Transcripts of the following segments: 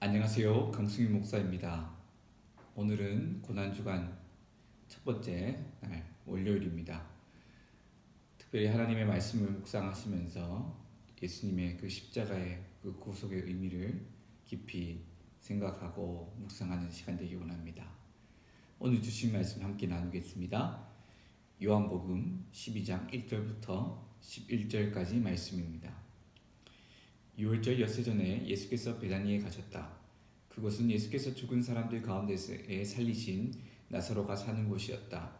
안녕하세요. 강승윤 목사입니다. 오늘은 고난주간 첫 번째 날 월요일입니다. 특별히 하나님의 말씀을 묵상하시면서 예수님의 그 십자가의 그 구속의 의미를 깊이 생각하고 묵상하는 시간 되기 원합니다. 오늘 주신 말씀 함께 나누겠습니다. 요한복음 12장 1절부터 11절까지 말씀입니다. 6월절 엿새 전에 예수께서 베다니에 가셨다. 그곳은 예수께서 죽은 사람들 가운데에 살리신 나사로가 사는 곳이었다.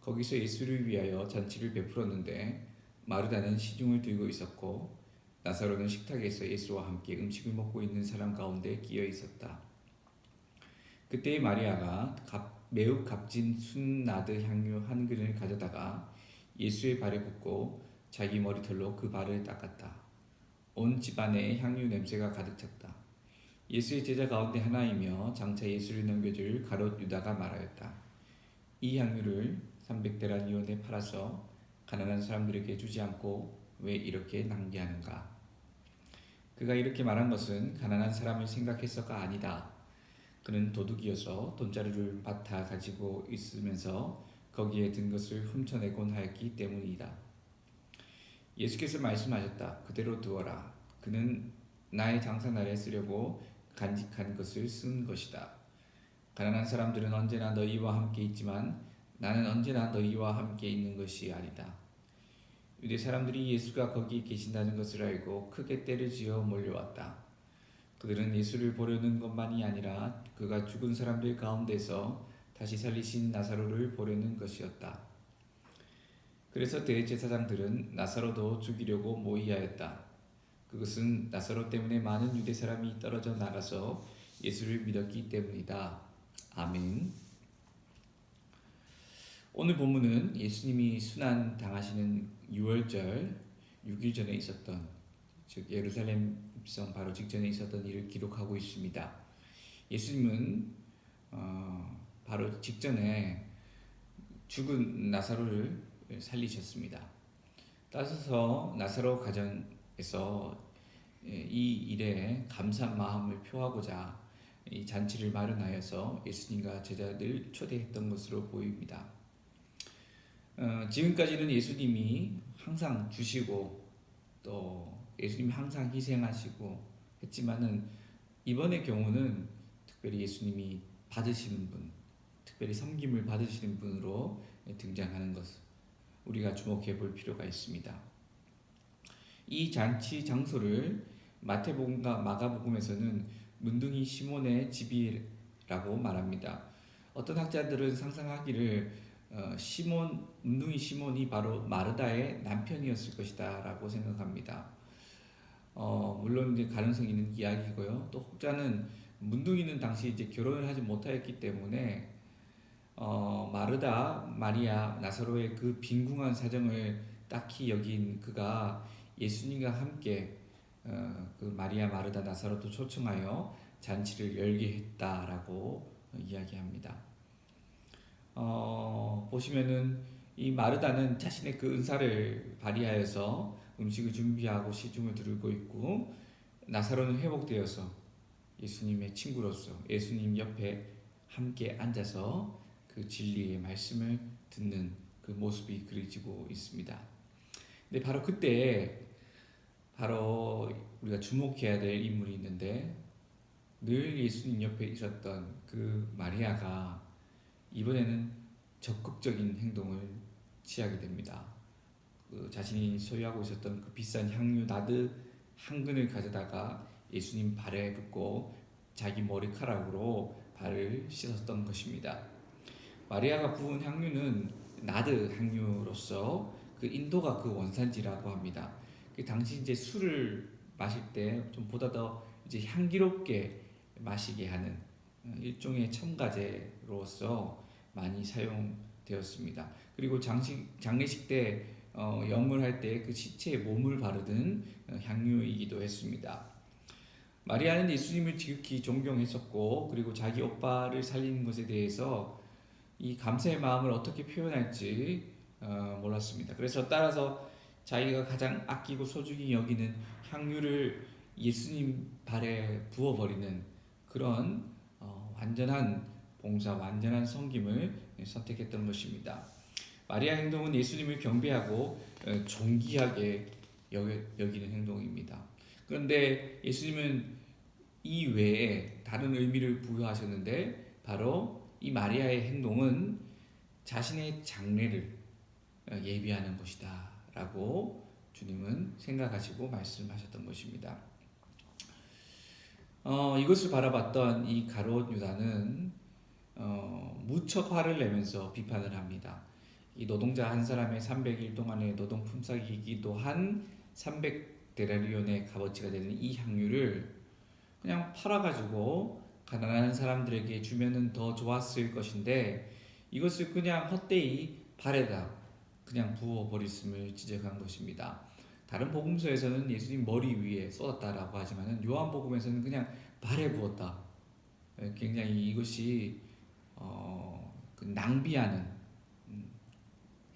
거기서 예수를 위하여 잔치를 베풀었는데 마르다는 시중을 들고 있었고 나사로는 식탁에서 예수와 함께 음식을 먹고 있는 사람 가운데 끼어 있었다. 그때 마리아가 값, 매우 값진 순나드 향유 한 그릇을 가져다가 예수의 발에 붓고 자기 머리털로 그 발을 닦았다. 온 집안에 향유 냄새가 가득 찼다. 예수의 제자 가운데 하나이며 장차 예수를 넘겨줄 가롯 유다가 말하였다. 이 향유를 300데라니온에 팔아서 가난한 사람들에게 주지 않고 왜 이렇게 낭비하는가? 그가 이렇게 말한 것은 가난한 사람을 생각해서가 아니다. 그는 도둑이어서 돈자루를 맡아 가지고 있으면서 거기에 든 것을 훔쳐내곤 하였기 때문이다. 예수께서 말씀하셨다. 그대로 두어라. 그는 나의 장사 날에 쓰려고 간직한 것을 쓴 것이다. 가난한 사람들은 언제나 너희와 함께 있지만 나는 언제나 너희와 함께 있는 것이 아니다. 유대 사람들이 예수가 거기 계신다는 것을 알고 크게 때를 지어 몰려왔다. 그들은 예수를 보려는 것만이 아니라 그가 죽은 사람들 가운데서 다시 살리신 나사로를 보려는 것이었다. 그래서 대제사장들은 나사로도 죽이려고 모의하였다. 그것은 나사로 때문에 많은 유대 사람이 떨어져 나가서 예수를 믿었기 때문이다. 아멘. 오늘 본문은 예수님이 순환 당하시는 6월절 6일 전에 있었던 즉 예루살렘 입성 바로 직전에 있었던 일을 기록하고 있습니다. 예수님은 어, 바로 직전에 죽은 나사로를 살리셨습니다. 따라서 나사로 가정에서 이 일에 감사한 마음을 표하고자 이 잔치를 마련하여서 예수님과 제자들 초대했던 것으로 보입니다. 어, 지금까지는 예수님이 항상 주시고 또 예수님이 항상 희생하시고 했지만은 이번의 경우는 특별히 예수님이 받으시는 분, 특별히 섬김을 받으시는 분으로 등장하는 것 우리가 주목해 볼 필요가 있습니다. 이 잔치 장소를 마태복음과 마가복음에서는 문둥이 시몬의 집이라고 말합니다. 어떤 학자들은 상상하기를 어, 시몬 문둥이 시몬이 바로 마르다의 남편이었을 것이다라고 생각합니다. 어, 물론 이제 가능성 있는 이야기고요. 또 혹자는 문둥이는 당시 이제 결혼을 하지 못하였기 때문에 어, 마르다 마리아 나사로의 그 빈궁한 사정을 딱히 여긴 그가 예수님과 함께 어, 그 마리아 마르다 나사로도 초청하여 잔치를 열게 했다라고 이야기합니다. 어, 보시면은 이 마르다는 자신의 그 은사를 발휘하여서 음식을 준비하고 시중을 들고 있고 나사로는 회복되어서 예수님의 친구로서 예수님 옆에 함께 앉아서 그 진리의 말씀을 듣는 그 모습이 그려지고 있습니다. 근데 바로 그때 바로 우리가 주목해야 될 인물이 있는데 늘 예수님 옆에 있었던 그 마리아가 이번에는 적극적인 행동을 취하게 됩니다. 그 자신이 소유하고 있었던 그 비싼 향유 나드 한 근을 가져다가 예수님 발에 붓고 자기 머리카락으로 발을 씻었던 것입니다. 마리아가 부은 향유는 나드 향유로서 그 인도가 그 원산지라고 합니다. 그 당시 이제 술을 마실 때 좀 보다 더 이제 향기롭게 마시게 하는 어, 일종의 첨가제로서 많이 사용되었습니다. 그리고 장식 장례식 때 어, 영물할 때 그 시체에 몸을 바르던 어, 향유이기도 했습니다. 마리아는 예수님을 지극히 존경했었고 그리고 자기 오빠를 살리는 것에 대해서 이 감사의 마음을 어떻게 표현할지 어, 몰랐습니다. 그래서 따라서 자기가 가장 아끼고 소중히 여기는 향유를 예수님 발에 부어버리는 그런 어, 완전한 봉사, 완전한 섬김을 선택했던 것입니다. 마리아 행동은 예수님을 경배하고 어, 존귀하게 여기, 여기는 행동입니다. 그런데 예수님은 이 외에 다른 의미를 부여하셨는데 바로 이 마리아의 행동은 자신의 장례를 어, 예비하는 것이다 라고 주님은 생각하시고 말씀하셨던 것입니다. 어, 이것을 바라봤던 이 가롯 유다는 어, 무척 화를 내면서 비판을 합니다. 이 노동자 한 사람의 300일 동안의 노동 품삯이기도 한 300데나리온의 값어치가 되는 이 향유를 그냥 팔아가지고 가난한 사람들에게 주면은 더 좋았을 것인데 이것을 그냥 헛되이 발에다 그냥 부어 버렸음을 지적한 것입니다. 다른 복음서에서는 예수님 머리 위에 쏟았다라고 하지만은 요한복음에서는 그냥 발에 부었다. 예, 굉장히 이것이 어, 그 낭비하는 음,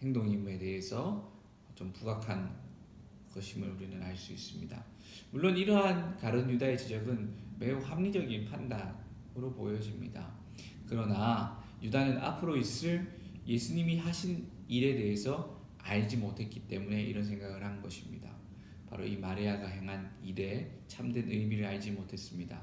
행동임에 대해서 좀 부각한 것임을 우리는 알 수 있습니다. 물론 이러한 가론 유다의 지적은 매우 합리적인 판단 으로 보여집니다. 그러나 유다는 앞으로 있을 예수님이 하신 일에 대해서 알지 못했기 때문에 이런 생각을 한 것입니다. 바로 이 마리아가 행한 일의 참된 의미를 알지 못했습니다.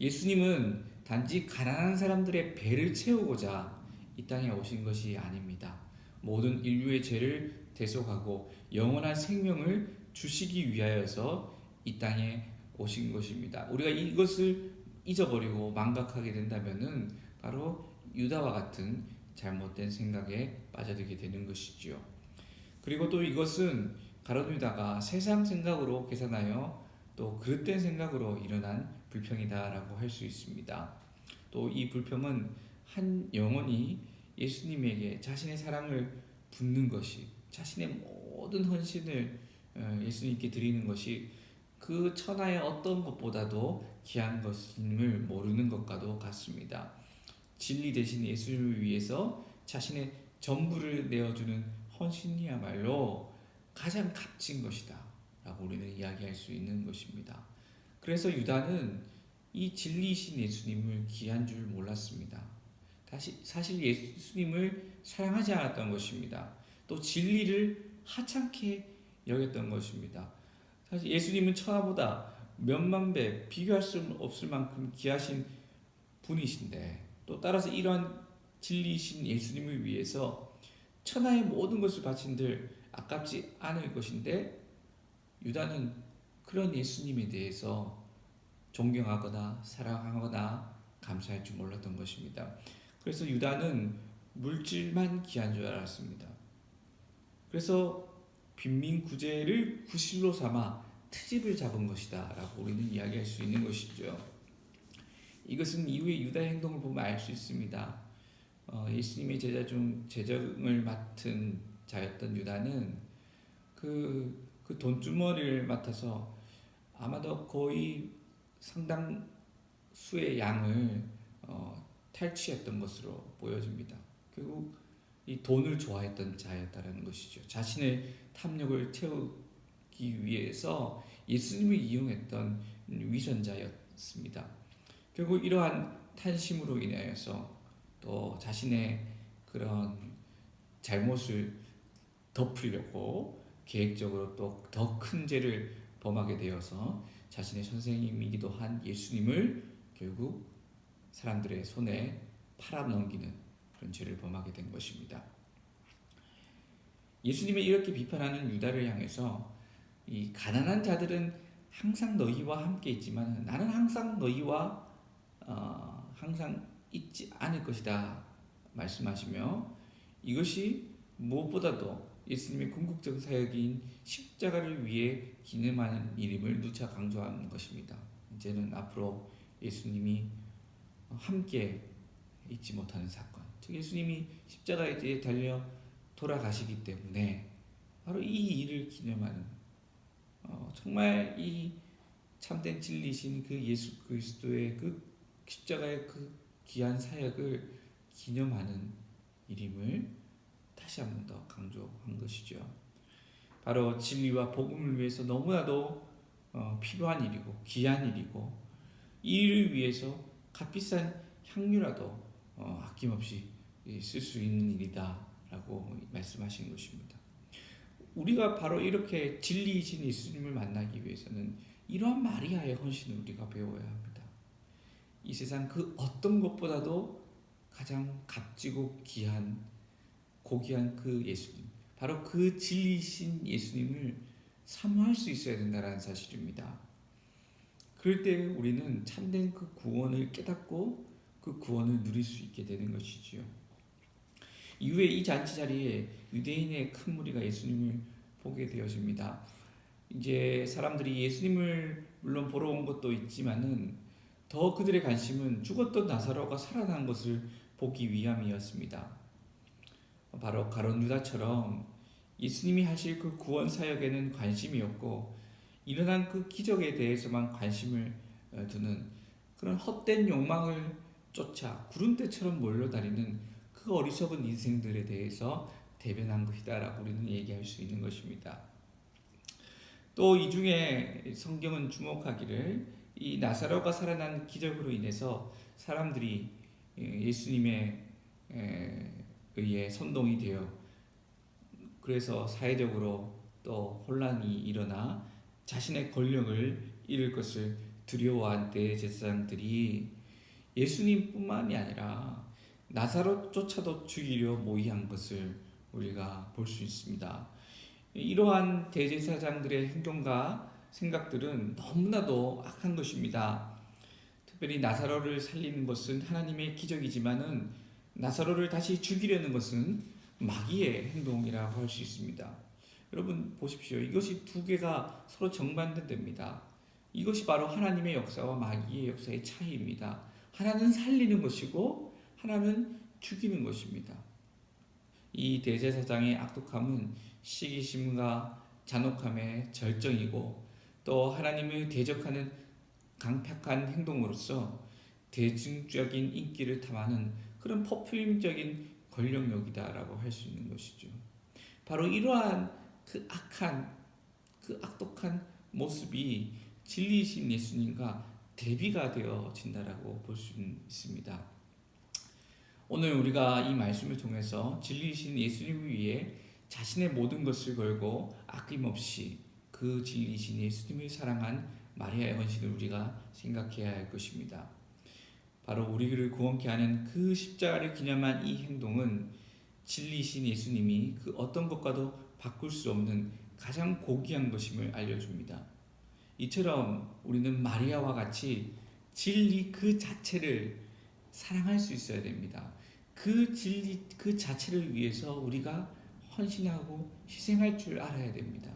예수님은 단지 가난한 사람들의 배를 채우고자 이 땅에 오신 것이 아닙니다. 모든 인류의 죄를 대속하고 영원한 생명을 주시기 위하여서 이 땅에 오신 것입니다. 우리가 이것을 잊어버리고 망각하게 된다면은 바로 유다와 같은 잘못된 생각에 빠져들게 되는 것이지요. 그리고 또 이것은 가론 유다가 세상 생각으로 계산하여 또 그릇된 생각으로 일어난 불평이다라고 할 수 있습니다. 또 이 불평은 한 영혼이 예수님에게 자신의 사랑을 붓는 것이 자신의 모든 헌신을 어, 예수님께 드리는 것이 그 천하의 어떤 것보다도 귀한 것임을 모르는 것과도 같습니다. 진리 대신 예수를 위해서 자신의 전부를 내어주는 헌신이야말로 가장 값진 것이다. 라고 우리는 이야기할 수 있는 것입니다. 그래서 유다는 이 진리이신 예수님을 귀한 줄 몰랐습니다. 사실 예수님을 사랑하지 않았던 것입니다. 또 진리를 하찮게 여겼던 것입니다. 사실 예수님은 천하보다 몇만 배 비교할 수 없을 만큼 귀하신 분이신데 또 따라서 이러한 진리이신 예수님을 위해서 천하의 모든 것을 바친들 아깝지 않을 것인데 유다는 그런 예수님에 대해서 존경하거나 사랑하거나 감사할 줄 몰랐던 것입니다. 그래서 유다는 물질만 귀한 줄 알았습니다. 그래서 빈민 구제를 구실로 삼아 트집을 잡은 것이다 라고 우리는 이야기할 수 있는 것이죠. 이것은 이후의 유다 행동을 보면 알 수 있습니다. 어, 예수님의 제자 중 재정을 맡은 자였던 유다는 그, 그 돈주머니를 맡아서 아마도 거의 상당수의 양을 어, 탈취했던 것으로 보여집니다. 결국 이 돈을 좋아했던 자였다는 것이죠. 자신의 탐욕을 채우기 위해서 예수님을 이용했던 위선자였습니다. 결국 이러한 탄심으로 인하여서 또 자신의 그런 잘못을 덮으려고 계획적으로 또 더 큰 죄를 범하게 되어서 자신의 선생님이기도 한 예수님을 결국 사람들의 손에 팔아 넘기는 그런 죄를 범하게 된 것입니다. 예수님이 이렇게 비판하는 유다를 향해서 이 가난한 자들은 항상 너희와 함께 있지만 나는 항상 너희와 어, 항상 있지 않을 것이다 말씀하시며 이것이 무엇보다도 예수님의 궁극적 사역인 십자가를 위해 기념하는 일임을 누차 강조하는 것입니다. 이제는 앞으로 예수님이 함께 잊지 못하는 사건, 즉 예수님이 십자가에 달려 돌아가시기 때문에 바로 이 일을 기념하는 어, 정말 이 참된 진리신 그 예수 그리스도의 그 십자가의 그 귀한 사역을 기념하는 일임을 다시 한 번 더 강조한 것이죠. 바로 진리와 복음을 위해서 너무나도 어, 필요한 일이고 귀한 일이고 이를 위해서 값비싼 향유라도 어, 아낌없이 쓸수 있는 일이다라고 말씀하신 것입니다. 우리가 바로 이렇게 진리이신 예수님을 만나기 위해서는 이러한 마리아의 헌신을 우리가 배워야 합니다. 이 세상 그 어떤 것보다도 가장 값지고 귀한 고귀한 그 예수님, 바로 그 진리이신 예수님을 사모할 수 있어야 된다는 사실입니다. 그럴 때 우리는 참된 그 구원을 깨닫고 그 구원을 누릴 수 있게 되는 것이지요. 이후에 이 잔치 자리에 유대인의 큰 무리가 예수님을 보게 되어집니다. 이제 사람들이 예수님을 물론 보러 온 것도 있지만은 더 그들의 관심은 죽었던 나사로가 살아난 것을 보기 위함이었습니다. 바로 가론 유다처럼 예수님이 하실 그 구원 사역에는 관심이 없고 일어난 그 기적에 대해서만 관심을 어, 두는 그런 헛된 욕망을 쫓아 구름대처럼 몰려다니는 그 어리석은 인생들에 대해서 대변한 것이다라고 우리는 얘기할 수 있는 것입니다. 또 이 중에 성경은 주목하기를 이 나사로가 살아난 기적으로 인해서 사람들이 예수님에 의해 선동이 되어 그래서 사회적으로 또 혼란이 일어나 자신의 권력을 잃을 것을 두려워한 대제사장들이 예수님뿐만이 아니라 나사로조차도 죽이려 모의한 것을 우리가 볼 수 있습니다. 이러한 대제사장들의 행동과 생각들은 너무나도 악한 것입니다. 특별히 나사로를 살리는 것은 하나님의 기적이지만은 나사로를 다시 죽이려는 것은 마귀의 행동이라고 할 수 있습니다. 여러분 보십시오. 이것이 두 개가 서로 정반대됩니다. 이것이 바로 하나님의 역사와 마귀의 역사의 차이입니다. 하나는 살리는 것이고 하나는 죽이는 것입니다. 이 대제사장의 악독함은 시기심과 잔혹함의 절정이고 또 하나님을 대적하는 강팍한 행동으로서 대중적인 인기를 탐하는 그런 포퓰림적인 권력욕이다라고 할 수 있는 것이죠. 바로 이러한 그 악한 그 악독한 모습이 진리이신 예수님과 대비가 되어진다라고 볼 수 있습니다. 오늘 우리가 이 말씀을 통해서 진리이신 예수님을 위해 자신의 모든 것을 걸고 아낌없이 그 진리이신 예수님을 사랑한 마리아의 헌신을 우리가 생각해야 할 것입니다. 바로 우리를 구원케 하는 그 십자가를 기념한 이 행동은 진리이신 예수님이 그 어떤 것과도 바꿀 수 없는 가장 고귀한 것임을 알려줍니다. 이처럼 우리는 마리아와 같이 진리 그 자체를 사랑할 수 있어야 됩니다. 그 진리 그 자체를 위해서 우리가 헌신하고 희생할 줄 알아야 됩니다.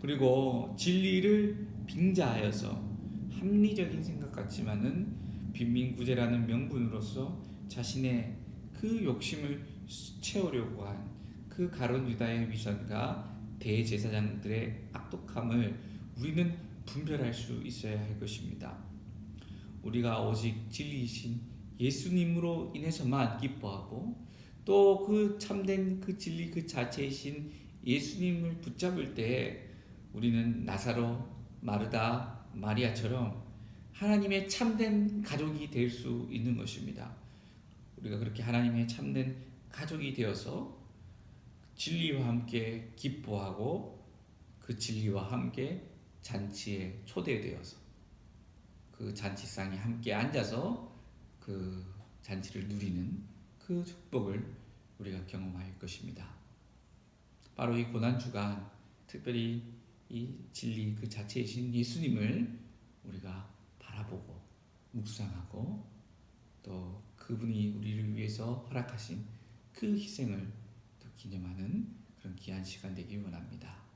그리고 진리를 빙자하여서 합리적인 생각 같지만은 빈민구제라는 명분으로서 자신의 그 욕심을 채우려고 한 그 가론 유다의 위선과 대제사장들의 악독함을 우리는 분별할 수 있어야 할 것입니다. 우리가 오직 진리이신 예수님으로 인해서만 기뻐하고 또 그 참된 그 진리 그 자체이신 예수님을 붙잡을 때 우리는 나사로, 마르다, 마리아처럼 하나님의 참된 가족이 될 수 있는 것입니다. 우리가 그렇게 하나님의 참된 가족이 되어서 진리와 함께 기뻐하고 그 진리와 함께 잔치에 초대되어서 그 잔치상에 함께 앉아서 그 잔치를 누리는 그 축복을 우리가 경험할 것입니다. 바로 이 고난 주간 특별히 이 진리 그 자체이신 예수님을 우리가 바라보고 묵상하고 또 그분이 우리를 위해서 허락하신 그 희생을 기념하는 그런 귀한 시간 되길 원합니다.